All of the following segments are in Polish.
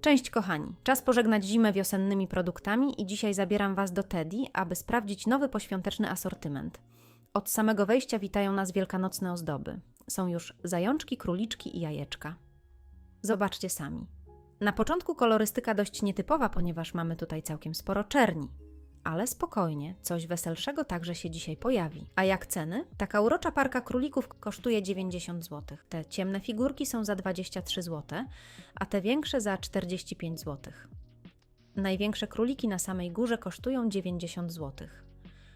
Cześć kochani, czas pożegnać zimę wiosennymi produktami i dzisiaj zabieram Was do Teddy, aby sprawdzić nowy poświąteczny asortyment. Od samego wejścia witają nas wielkanocne ozdoby. Są już zajączki, króliczki i jajeczka. Zobaczcie sami. Na początku kolorystyka dość nietypowa, ponieważ mamy tutaj całkiem sporo czerni. Ale spokojnie, coś weselszego także się dzisiaj pojawi. A jak ceny? Taka urocza parka królików kosztuje 90 zł. Te ciemne figurki są za 23 zł, a te większe za 45 zł. Największe króliki na samej górze kosztują 90 zł.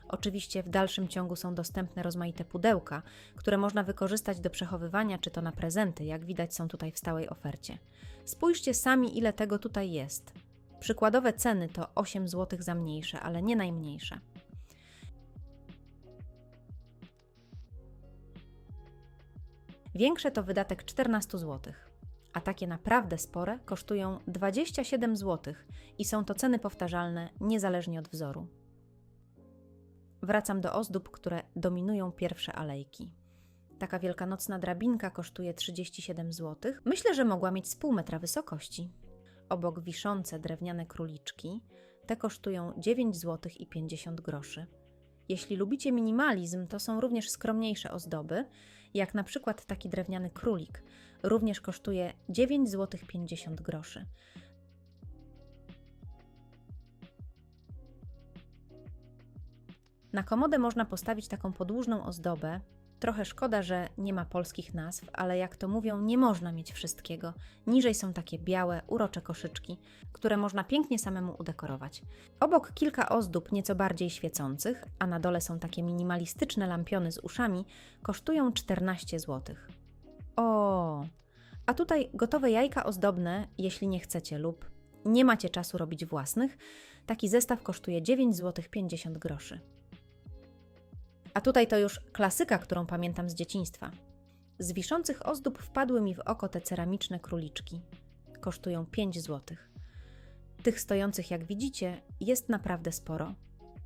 Oczywiście w dalszym ciągu są dostępne rozmaite pudełka, które można wykorzystać do przechowywania czy to na prezenty, jak widać są tutaj w stałej ofercie. Spójrzcie sami, ile tego tutaj jest. Przykładowe ceny to 8 zł za mniejsze, ale nie najmniejsze. Większe to wydatek 14 zł, a takie naprawdę spore kosztują 27 zł i są to ceny powtarzalne niezależnie od wzoru. Wracam do ozdób, które dominują pierwsze alejki. Taka wielkanocna drabinka kosztuje 37 zł. Myślę, że mogła mieć z pół metra wysokości. Obok wiszące drewniane króliczki, te kosztują 9 zł i 50 groszy. Jeśli lubicie minimalizm, to są również skromniejsze ozdoby, jak na przykład taki drewniany królik. Również kosztuje 9 zł 50 groszy. Na komodę można postawić taką podłużną ozdobę. Trochę szkoda, że nie ma polskich nazw, ale jak to mówią, nie można mieć wszystkiego. Niżej są takie białe, urocze koszyczki, które można pięknie samemu udekorować. Obok kilka ozdób nieco bardziej świecących, a na dole są takie minimalistyczne lampiony z uszami, kosztują 14 zł. O, a tutaj gotowe jajka ozdobne, jeśli nie chcecie lub nie macie czasu robić własnych, taki zestaw kosztuje 9 zł 50 groszy. A tutaj to już klasyka, którą pamiętam z dzieciństwa. Z wiszących ozdób wpadły mi w oko te ceramiczne króliczki. Kosztują 5 zł. Tych stojących, jak widzicie, jest naprawdę sporo.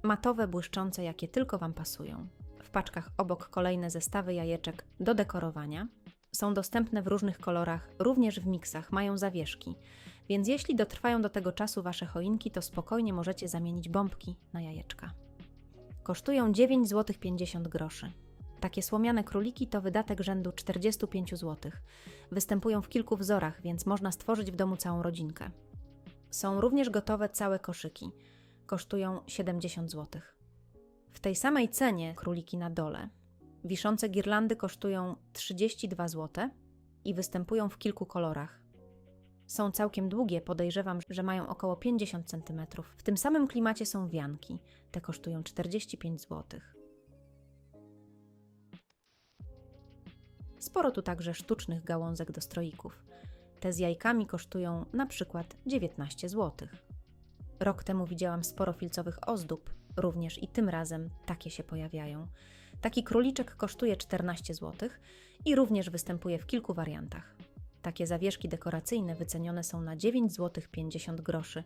Matowe, błyszczące, jakie tylko Wam pasują. W paczkach obok kolejne zestawy jajeczek do dekorowania. Są dostępne w różnych kolorach, również w miksach, mają zawieszki. Więc jeśli dotrwają do tego czasu Wasze choinki, to spokojnie możecie zamienić bombki na jajeczka. Kosztują 9 zł 50 groszy. Takie słomiane króliki to wydatek rzędu 45 zł. Występują w kilku wzorach, więc można stworzyć w domu całą rodzinkę. Są również gotowe całe koszyki. Kosztują 70 zł. W tej samej cenie króliki na dole. Wiszące girlandy kosztują 32 zł i występują w kilku kolorach. Są całkiem długie, podejrzewam, że mają około 50 cm. W tym samym klimacie są wianki. Te kosztują 45 zł. Sporo tu także sztucznych gałązek do stroików. Te z jajkami kosztują na przykład 19 zł. Rok temu widziałam sporo filcowych ozdób, również i tym razem takie się pojawiają. Taki króliczek kosztuje 14 zł i również występuje w kilku wariantach. Takie zawieszki dekoracyjne wycenione są na 9 zł 50 groszy.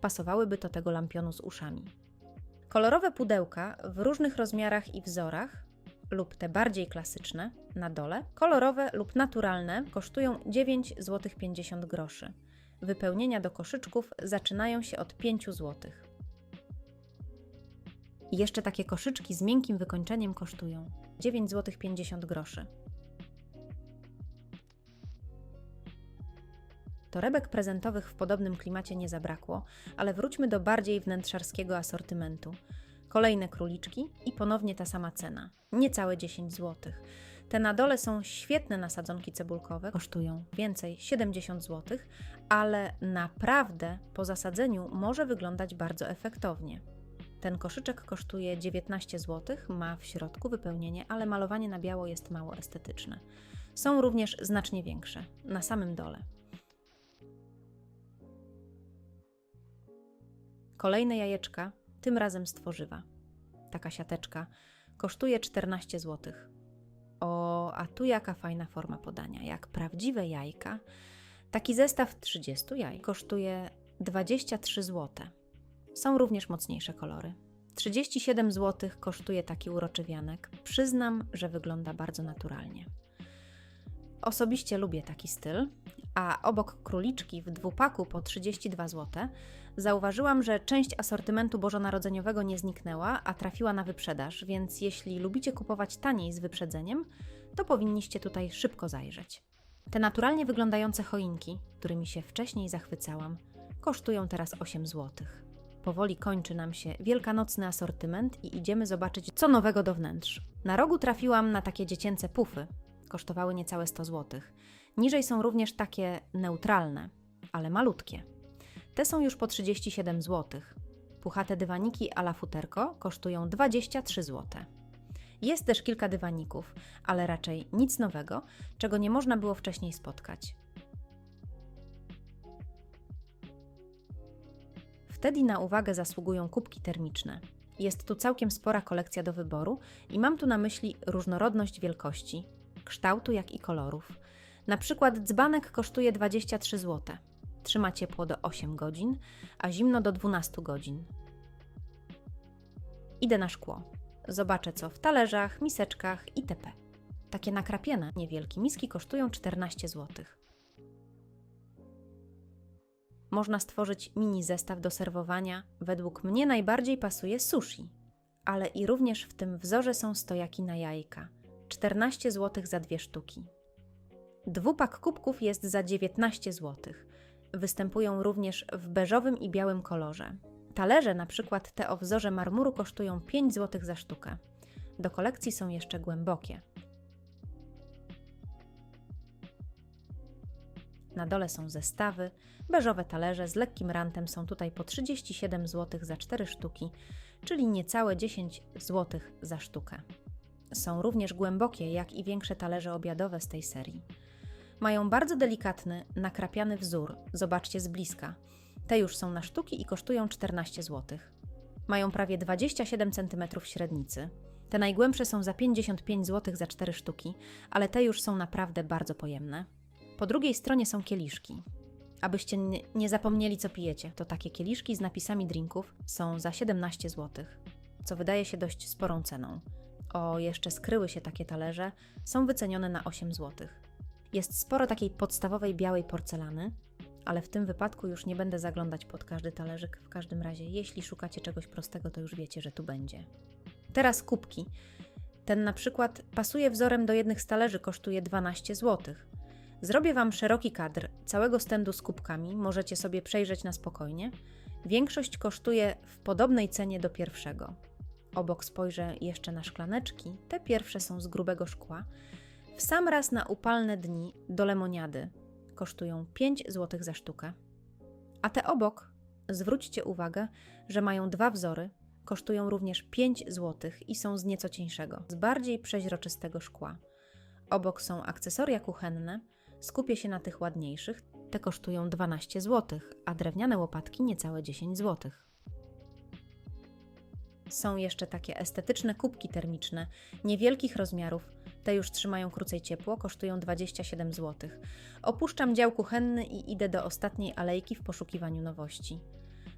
Pasowałyby do tego lampionu z uszami. Kolorowe pudełka w różnych rozmiarach i wzorach lub te bardziej klasyczne na dole, kolorowe lub naturalne kosztują 9 zł 50 groszy. Wypełnienia do koszyczków zaczynają się od 5 zł. Jeszcze takie koszyczki z miękkim wykończeniem kosztują 9 zł 50 groszy. Torebek prezentowych w podobnym klimacie nie zabrakło, ale wróćmy do bardziej wnętrzarskiego asortymentu. Kolejne króliczki i ponownie ta sama cena, niecałe 10 zł. Te na dole są świetne nasadzonki cebulkowe, kosztują więcej 70 zł, ale naprawdę po zasadzeniu może wyglądać bardzo efektownie. Ten koszyczek kosztuje 19 zł, ma w środku wypełnienie, ale malowanie na biało jest mało estetyczne. Są również znacznie większe, na samym dole. Kolejne jajeczka, tym razem z tworzywa. Taka siateczka kosztuje 14 zł. O, a tu jaka fajna forma podania, jak prawdziwe jajka. Taki zestaw 30 jaj kosztuje 23 zł. Są również mocniejsze kolory. 37 zł kosztuje taki uroczy wianek. Przyznam, że wygląda bardzo naturalnie. Osobiście lubię taki styl, a obok króliczki w dwupaku po 32 zł, zauważyłam, że część asortymentu bożonarodzeniowego nie zniknęła, a trafiła na wyprzedaż, więc jeśli lubicie kupować taniej z wyprzedzeniem, to powinniście tutaj szybko zajrzeć. Te naturalnie wyglądające choinki, którymi się wcześniej zachwycałam, kosztują teraz 8 zł. Powoli kończy nam się wielkanocny asortyment i idziemy zobaczyć, co nowego do wnętrz. Na rogu trafiłam na takie dziecięce pufy. Kosztowały niecałe 100 zł. Niżej są również takie neutralne, ale malutkie. Te są już po 37 zł. Puchate dywaniki a la futerko kosztują 23 zł. Jest też kilka dywaników, ale raczej nic nowego, czego nie można było wcześniej spotkać. Wtedy na uwagę zasługują kubki termiczne. Jest tu całkiem spora kolekcja do wyboru i mam tu na myśli różnorodność wielkości, kształtu jak i kolorów. Na przykład dzbanek kosztuje 23 zł. Trzyma ciepło do 8 godzin, a zimno do 12 godzin. Idę na szkło. Zobaczę co w talerzach, miseczkach itp. Takie nakrapiene, niewielkie miski kosztują 14 zł. Można stworzyć mini zestaw do serwowania. Według mnie najbardziej pasuje sushi, ale i również w tym wzorze są stojaki na jajka. 14 zł za dwie sztuki. Dwupak kubków jest za 19 zł. Występują również w beżowym i białym kolorze. Talerze, na przykład te o wzorze marmuru, kosztują 5 zł za sztukę. Do kolekcji są jeszcze głębokie. Na dole są zestawy. Beżowe talerze z lekkim rantem są tutaj po 37 zł za 4 sztuki, czyli niecałe 10 zł za sztukę. Są również głębokie, jak i większe talerze obiadowe z tej serii. Mają bardzo delikatny, nakrapiany wzór, zobaczcie z bliska. Te już są na sztuki i kosztują 14 zł. Mają prawie 27 cm średnicy. Te najgłębsze są za 55 zł za 4 sztuki, ale te już są naprawdę bardzo pojemne. Po drugiej stronie są kieliszki. Abyście nie zapomnieli, co pijecie, to takie kieliszki z napisami drinków są za 17 zł, co wydaje się dość sporą ceną. O, jeszcze skryły się takie talerze, są wycenione na 8 zł. Jest sporo takiej podstawowej białej porcelany, ale w tym wypadku już nie będę zaglądać pod każdy talerzyk. W każdym razie, jeśli szukacie czegoś prostego, to już wiecie, że tu będzie. Teraz kubki. Ten na przykład pasuje wzorem do jednych z talerzy, kosztuje 12 zł. Zrobię Wam szeroki kadr całego stędu z kubkami, możecie sobie przejrzeć na spokojnie. Większość kosztuje w podobnej cenie do pierwszego. Obok spojrzę jeszcze na szklaneczki, te pierwsze są z grubego szkła. W sam raz na upalne dni do lemoniady kosztują 5 zł za sztukę. A te obok, zwróćcie uwagę, że mają dwa wzory, kosztują również 5 zł i są z nieco cieńszego, z bardziej przeźroczystego szkła. Obok są akcesoria kuchenne, skupię się na tych ładniejszych, te kosztują 12 zł, a drewniane łopatki niecałe 10 zł. Są jeszcze takie estetyczne kubki termiczne, niewielkich rozmiarów. Te już trzymają krócej ciepło, kosztują 27 zł. Opuszczam dział kuchenny i idę do ostatniej alejki w poszukiwaniu nowości.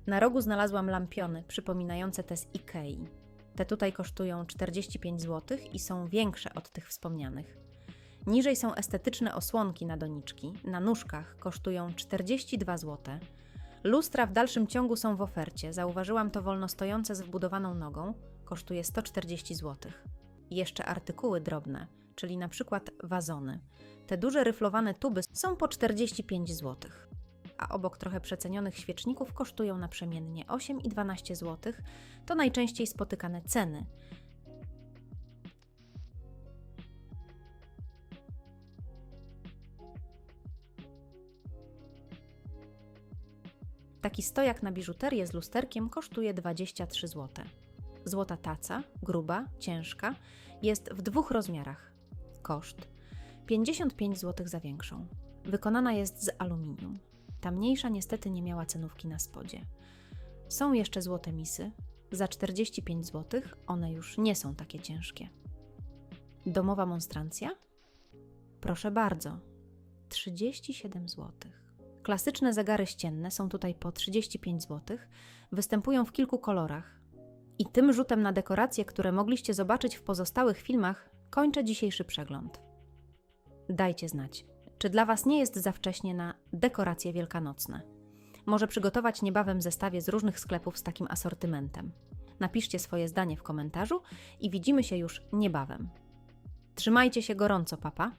Na rogu znalazłam lampiony przypominające te z Ikei. Te tutaj kosztują 45 zł i są większe od tych wspomnianych. Niżej są estetyczne osłonki na doniczki, na nóżkach kosztują 42 zł. Lustra w dalszym ciągu są w ofercie. Zauważyłam to wolno stojące z wbudowaną nogą, kosztuje 140 zł. Jeszcze artykuły drobne, czyli na przykład wazony. Te duże ryflowane tuby są po 45 zł. A obok trochę przecenionych świeczników kosztują naprzemiennie 8 i 12 zł. To najczęściej spotykane ceny. Taki stojak na biżuterię z lusterkiem kosztuje 23 zł. Złota taca, gruba, ciężka, jest w dwóch rozmiarach. Koszt 55 zł za większą. Wykonana jest z aluminium. Ta mniejsza niestety nie miała cenówki na spodzie. Są jeszcze złote misy. Za 45 zł one już nie są takie ciężkie. Domowa monstrancja? Proszę bardzo. 37 złotych. Klasyczne zegary ścienne są tutaj po 35 zł, występują w kilku kolorach. I tym rzutem na dekoracje, które mogliście zobaczyć w pozostałych filmach, kończę dzisiejszy przegląd. Dajcie znać, Czy dla Was nie jest za wcześnie na dekoracje wielkanocne? Może przygotować niebawem zestawie z różnych sklepów z takim asortymentem. Napiszcie swoje zdanie w komentarzu i widzimy się już niebawem. Trzymajcie się gorąco, papa.